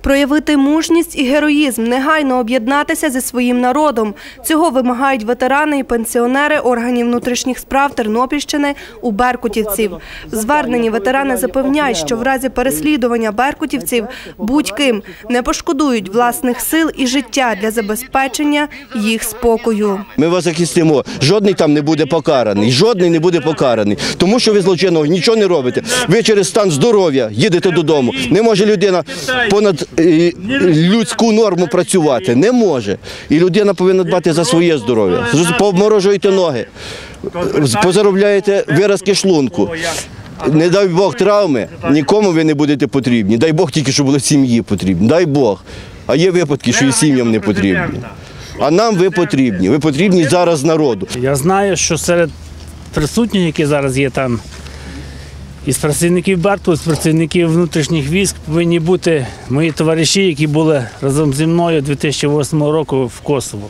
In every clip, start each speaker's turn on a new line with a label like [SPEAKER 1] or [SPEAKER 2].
[SPEAKER 1] Проявити мужність і героїзм, негайно об'єднатися зі своїм народом. Цього вимагають ветерани і пенсіонери органів внутрішніх справ Тернопільщини у беркутівців. В зверненні ветерани запевняють, що в разі переслідування беркутівців будь-ким не пошкодують власних сил і життя для забезпечення їх спокою.
[SPEAKER 2] Ми вас захистимо. Жодний там не буде покараний. Жодний не буде покараний. Тому що ви злочинного нічого не робите. Ви через стан здоров'я їдете додому. Не може людина понад людську норму працювати. Не може. І людина повинна дбати за своє здоров'я. Повморожуєте ноги, позаробляєте виразки шлунку. Не дай Бог травми, нікому ви не будете потрібні. Дай Бог тільки, щоб були сім'ї потрібні. Дай Бог. А є випадки, що і сім'ям не потрібні. А нам ви потрібні. Ви потрібні зараз народу.
[SPEAKER 3] Я знаю, що серед присутніх, які зараз є там, із працівників Берту, з працівників внутрішніх військ повинні бути мої товариші, які були разом зі мною 2008 року в Косово.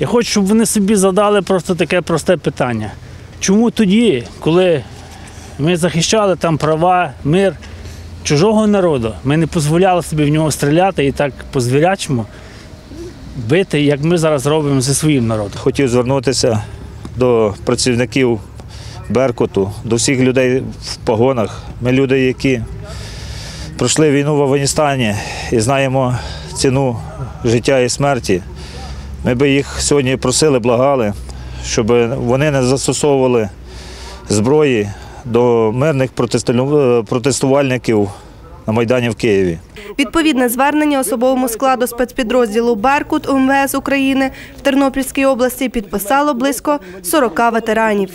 [SPEAKER 3] Я хочу, щоб вони собі задали просто таке просте питання. Чому тоді, коли ми захищали там права, мир чужого народу, ми не дозволяли собі в нього стріляти і так по звірячому бити, як ми зараз робимо зі своїм народом?
[SPEAKER 4] Хотів звернутися до працівників Беркуту, до всіх людей в погонах. Ми люди, які пройшли війну в Афганістані і знаємо ціну життя і смерті. Ми би їх сьогодні просили, благали, щоб вони не застосовували зброї до мирних протестувальників на Майдані в Києві.
[SPEAKER 1] Відповідне звернення особовому складу спецпідрозділу «Беркут» УМВС України в Тернопільській області підписало близько 40 ветеранів.